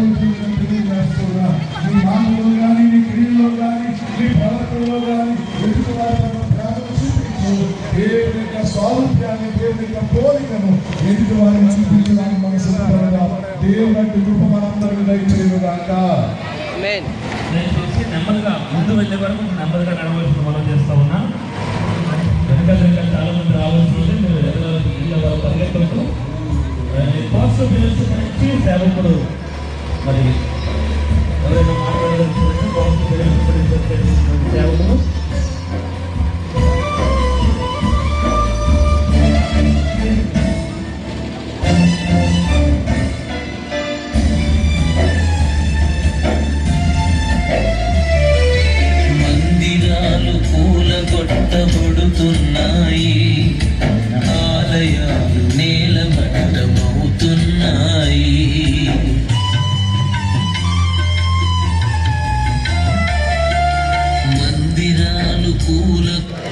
ఎదుటి కానీ కానీ కానీ పోలికను వారిని చూపించడానికి మన సిద్ధపడగా దేవుని కృప మనందరికీ దయచేయుగాక మెయిన్ దయచేసి నెమ్మదిగా ముందు వెళ్ళే వరకు నెమ్మదిగా నడవలసిన మనం సేవకుడు. మరి رسولك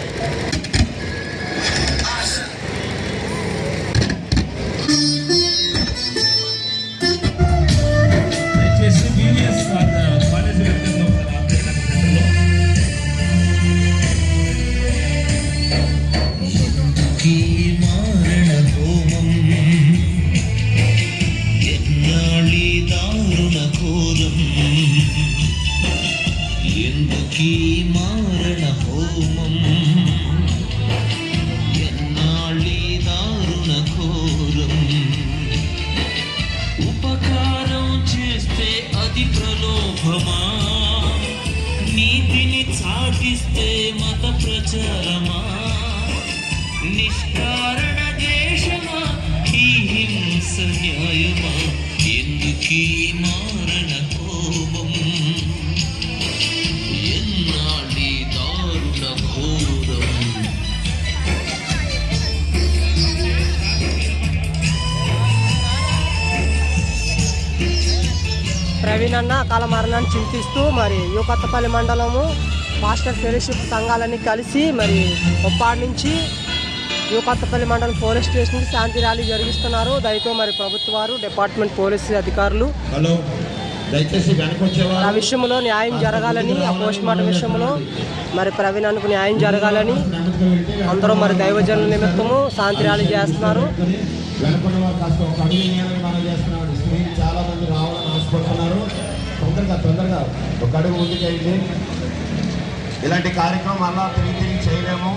ఎందుకీ మారణ హోమం. ఎన్నాళ్ళీ దారుణ ఘోరం. ఉపకారం చేస్తే అది ప్రలోభమా? నీతిని చాటిస్తే మత ప్రచారమా? నిష్కారణ దేశమా? ఈ హింస న్యాయమా? ఎందుకీ మారణ కోపం ప్రవీణ్ అన్న అకాల మరణాన్ని చింతిస్తూ మరి యువకొత్తపల్లి మండలము మాస్టర్ ఫెలోషిప్ సంఘాలన్నీ కలిసి మరి ఒప్పాడి నుంచి యువకొత్తపల్లి మండలం పోలీస్ స్టేషన్కి శాంతి ర్యాలీ జరిగిస్తున్నారు. దయతో మరి ప్రభుత్వాలు డిపార్ట్మెంట్ పోలీసు అధికారులు ఆ విషయంలో న్యాయం జరగాలని ఆ పోస్ట్ మార్టం విషయంలో మరి ప్రవీణ్ అన్నకు న్యాయం జరగాలని అందరూ మరి దైవజనుల నిమిత్తము శాంతి ర్యాలీ చేస్తున్నారు. వెనకున్న వాళ్ళు కాస్త ఒక అడుగు మనం చేస్తున్నాం స్త్రీలు చాలా మంది రావాలని ఆశపడుతున్నారు. తొందరగా తొందరగా ఒక అడుగు ముందుకెళ్ళి ఇలాంటి కార్యక్రమం అలా తిరిగి తిరిగి చేయలేము.